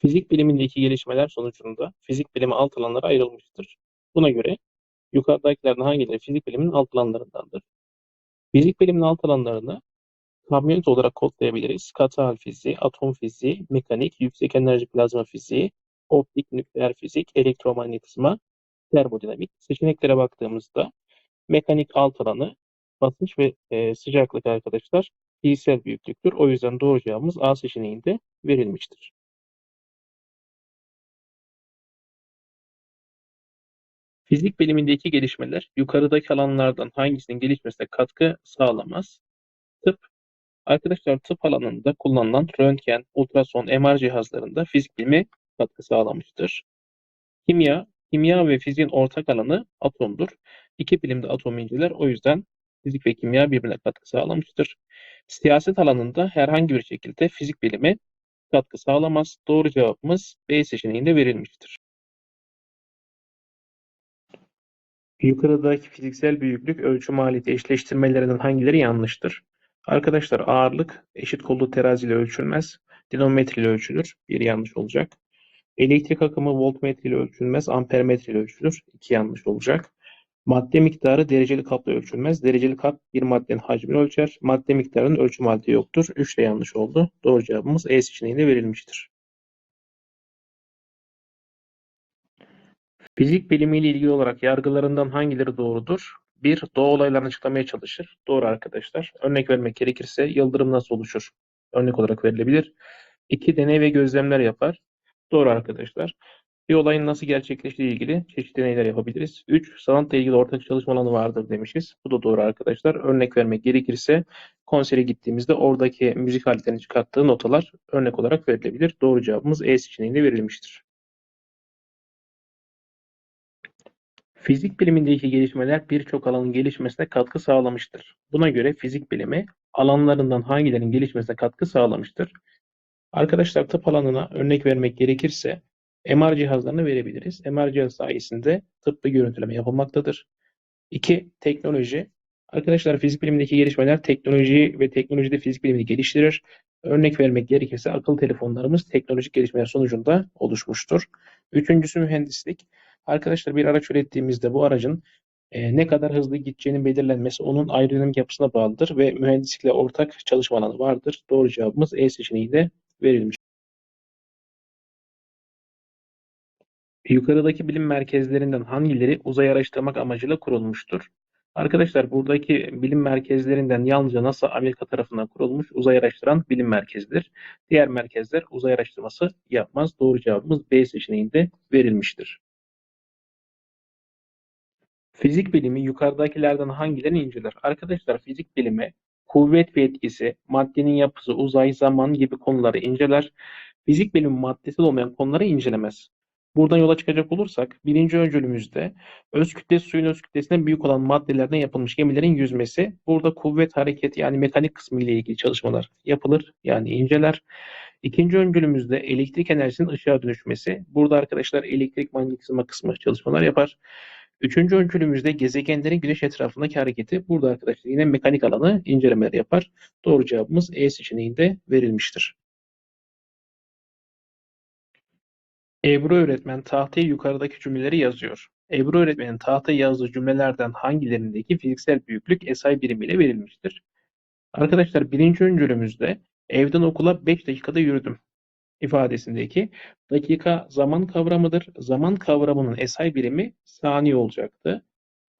Fizik bilimindeki gelişmeler sonucunda fizik bilimi alt alanlara ayrılmıştır. Buna göre yukarıdakilerden hangileri fizik biliminin alt alanlarındandır? Fizik biliminin alt alanlarını kamyonet olarak kodlayabiliriz. Katı hal fiziği, atom fiziği, mekanik, yüksek enerji plazma fiziği, optik, nükleer fizik, elektromanyetizma, termodinamik. Seçeneklere baktığımızda mekanik alt alanı basınç ve e, sıcaklık arkadaşlar fiziksel büyüklüktür. O yüzden doğru cevabımız A seçeneğinde verilmiştir. Fizik bilimindeki gelişmeler yukarıdaki alanlardan hangisinin gelişmesine katkı sağlamaz? Tıp. Arkadaşlar tıp alanında kullanılan röntgen, ultrason, MR cihazlarında fizik bilimi katkı sağlamıştır. Kimya, kimya ve fiziğin ortak alanı atomdur. İki bilimde atomu inceler. O yüzden fizik ve kimya birbirine katkı sağlamıştır. Siyaset alanında herhangi bir şekilde fizik bilimi katkı sağlamaz. Doğru cevabımız B seçeneğinde verilmiştir. Yukarıdaki fiziksel büyüklük ölçü maliyeti eşleştirmelerinden hangileri yanlıştır? Arkadaşlar ağırlık eşit kollu teraziyle ölçülmez. Dinometre ile ölçülür. Bir yanlış olacak. Elektrik akımı voltmetre ile ölçülmez. Ampermetre ile ölçülür. İki yanlış olacak. Madde miktarı dereceli kapla ölçülmez. Dereceli kap bir maddenin hacmini ölçer. Madde miktarının ölçüm aleti yoktur. Üç de yanlış oldu. Doğru cevabımız E seçeneğinde verilmiştir. Fizik bilimiyle ilgili olarak yargılarından hangileri doğrudur? Bir, doğa olaylarını açıklamaya çalışır. Doğru arkadaşlar. Örnek vermek gerekirse yıldırım nasıl oluşur? Örnek olarak verilebilir. İki, deney ve gözlemler yapar. Doğru arkadaşlar. Bir olayın nasıl gerçekleştiği ilgili çeşitli deneyler yapabiliriz. Üç, sanatla ilgili ortak çalışma alanı vardır demişiz. Bu da doğru arkadaşlar. Örnek vermek gerekirse konsere gittiğimizde oradaki müzik aletlerinin çıkarttığı notalar örnek olarak verilebilir. Doğru cevabımız E seçeneğinde verilmiştir. Fizik bilimindeki gelişmeler birçok alanın gelişmesine katkı sağlamıştır. Buna göre fizik bilimi alanlarından hangilerinin gelişmesine katkı sağlamıştır? Arkadaşlar tıp alanına örnek vermek gerekirse MR cihazlarını verebiliriz. MR cihazı sayesinde tıbbi görüntüleme yapılmaktadır. İki, teknoloji. Arkadaşlar fizik bilimindeki gelişmeler teknolojiyi ve teknolojide fizik bilimini geliştirir. Örnek vermek gerekirse akıllı telefonlarımız teknolojik gelişmeler sonucunda oluşmuştur. Üçüncüsü mühendislik. Arkadaşlar bir araç ürettiğimizde bu aracın e, ne kadar hızlı gideceğinin belirlenmesi onun aerodinamik yapısına bağlıdır ve mühendislikle ortak çalışma alanı vardır. Doğru cevabımız E seçeneğiyle verilmiş. Yukarıdaki bilim merkezlerinden hangileri uzay araştırmak amacıyla kurulmuştur? Arkadaşlar buradaki bilim merkezlerinden yalnızca NASA Amerika tarafından kurulmuş uzay araştıran bilim merkezidir. Diğer merkezler uzay araştırması yapmaz. Doğru cevabımız B seçeneğinde verilmiştir. Fizik bilimi yukarıdakilerden hangilerini inceler? Arkadaşlar fizik bilimi kuvvet ve etkisi, maddenin yapısı, uzay, zaman gibi konuları inceler. Fizik bilimi maddesel olmayan konuları incelemez. Buradan yola çıkacak olursak birinci öncülümüzde öz kütlesi suyun öz kütlesinden büyük olan maddelerden yapılmış gemilerin yüzmesi. Burada kuvvet hareketi yani mekanik kısmı ile ilgili çalışmalar yapılır yani inceler. İkinci öncülümüzde elektrik enerjisinin ışığa dönüşmesi. Burada arkadaşlar elektrik manyetizma kısmı çalışmalar yapar. Üçüncü öncülümüzde gezegenlerin güneş etrafındaki hareketi. Burada arkadaşlar yine mekanik alanı incelemeler yapar. Doğru cevabımız E seçeneğinde verilmiştir. Ebru öğretmen tahtaya yukarıdaki cümleleri yazıyor. Ebru öğretmenin tahtaya yazdığı cümlelerden hangilerindeki fiziksel büyüklük SI birimiyle verilmiştir? Arkadaşlar birinci öncülümüzde evden okula 5 dakikada yürüdüm ifadesindeki dakika zaman kavramıdır. Zaman kavramının SI birimi saniye olacaktı.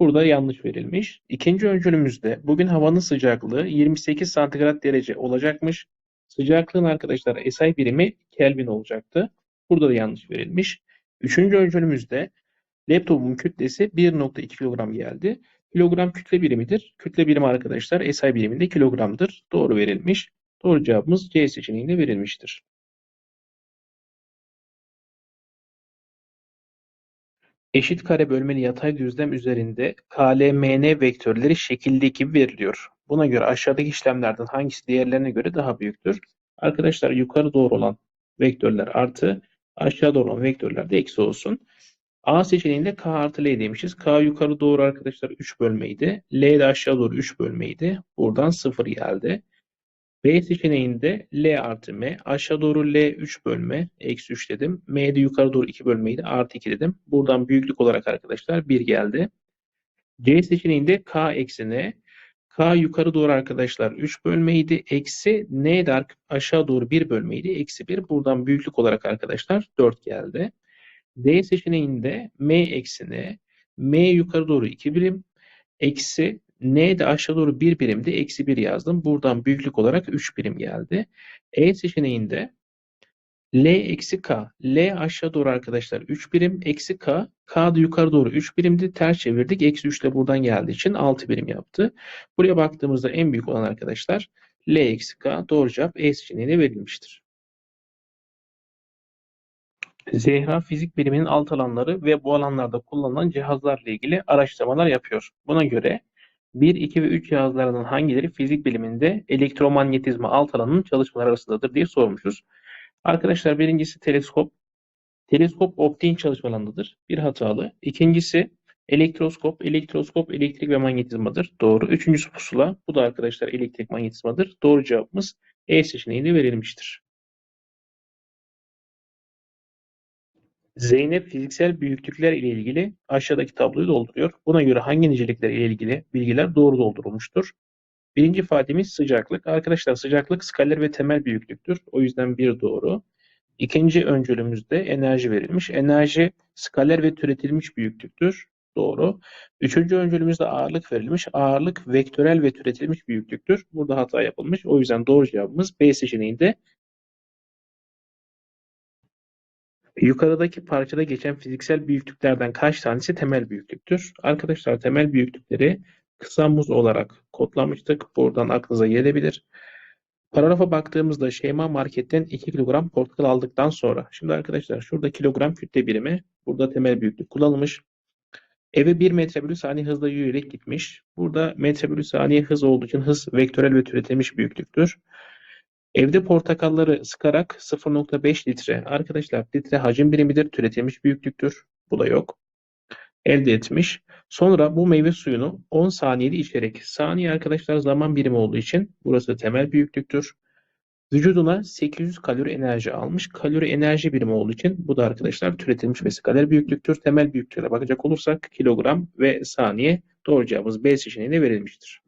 Burada yanlış verilmiş. İkinci öncülümüzde bugün havanın sıcaklığı 28 santigrat derece olacakmış. Sıcaklığın arkadaşlar SI birimi Kelvin olacaktı. Burada da yanlış verilmiş. Üçüncü öncülümüzde laptopun kütlesi 1.2 kilogram geldi. Kilogram kütle birimidir. Kütle birimi arkadaşlar SI biriminde kilogramdır. Doğru verilmiş. Doğru cevabımız C seçeneğinde verilmiştir. Eşit kare bölmeli yatay düzlem üzerinde KLMN vektörleri şekildeki veriliyor. Buna göre aşağıdaki işlemlerden hangisi diğerlerine göre daha büyüktür? Arkadaşlar yukarı doğru olan vektörler artı aşağı doğru olan vektörler de eksi olsun. A seçeneğinde K artı L demişiz. K yukarı doğru arkadaşlar 3 bölmeydi. L de aşağı doğru 3 bölmeydi. Buradan 0 geldi. B seçeneğinde L artı M. Aşağı doğru L 3 bölme. Eksi 3 dedim. M'de yukarı doğru 2 bölmeydi. Artı 2 dedim. Buradan büyüklük olarak arkadaşlar 1 geldi. C seçeneğinde K eksi N. K yukarı doğru arkadaşlar 3 bölmeydi. Eksi N de aşağı doğru 1 bölmeydi. Eksi 1. Buradan büyüklük olarak arkadaşlar 4 geldi. D seçeneğinde M eksi N. M yukarı doğru 2 birim. Eksi N de aşağı doğru 1 birimdi. Eksi 1 yazdım. Buradan büyüklük olarak 3 birim geldi. E seçeneğinde L eksi K. L aşağı doğru arkadaşlar 3 birim. Eksi K. K da yukarı doğru 3 birimdi. Ters çevirdik. Eksi 3 de buradan geldiği için 6 birim yaptı. Buraya baktığımızda en büyük olan arkadaşlar L eksi K. Doğru cevap E seçeneğine verilmiştir. Zehra fizik biliminin alt alanları ve bu alanlarda kullanılan cihazlarla ilgili araştırmalar yapıyor. Buna göre 1, 2 ve 3 cihazlarının hangileri fizik biliminde elektromanyetizma alt alanının çalışmaları arasındadır diye sormuşuz. Arkadaşlar birincisi teleskop. Teleskop optiğin çalışma alanındadır. Bir hatalı. İkincisi elektroskop. Elektroskop elektrik ve manyetizmadır. Doğru. Üçüncüsü pusula. Bu da arkadaşlar elektrik manyetizmadır. Doğru cevabımız E seçeneğinde verilmiştir. Zeynep fiziksel büyüklükler ile ilgili aşağıdaki tabloyu dolduruyor. Buna göre hangi nicelikler ile ilgili bilgiler doğru doldurulmuştur? Birinci ifademiz sıcaklık. Arkadaşlar sıcaklık skaler ve temel büyüklüktür. O yüzden bir doğru. İkinci öncülümüzde enerji verilmiş. Enerji skaler ve türetilmiş büyüklüktür. Doğru. Üçüncü öncülümüzde ağırlık verilmiş. Ağırlık vektörel ve türetilmiş büyüklüktür. Burada hata yapılmış. O yüzden doğru cevabımız B seçeneğinde Yukarıdaki parçada geçen fiziksel büyüklüklerden kaç tanesi temel büyüklüktür? Arkadaşlar temel büyüklükleri kısa muz olarak kodlamıştık. Buradan aklınıza gelebilir. Paragrafa baktığımızda Şeyma Market'ten 2 kilogram portakal aldıktan sonra. Şimdi arkadaşlar şurada kilogram kütle birimi. Burada temel büyüklük kullanılmış. Eve 1 metre bölü saniye hızla yürüyerek gitmiş. Burada metre bölü saniye hız olduğu için hız vektörel ve türetilmiş büyüklüktür. Evde portakalları sıkarak 0.5 litre. Arkadaşlar litre hacim birimidir. Türetilmiş büyüklüktür. Bu da yok. Elde etmiş. Sonra bu meyve suyunu 10 saniyede içerek. Saniye arkadaşlar zaman birimi olduğu için burası temel büyüklüktür. Vücuduna 800 kalori enerji almış. Kalori enerji birimi olduğu için bu da arkadaşlar türetilmiş ve skaler büyüklüktür. Temel büyüklüğüne bakacak olursak kilogram ve saniye doğru cevabımız B seçeneğine verilmiştir.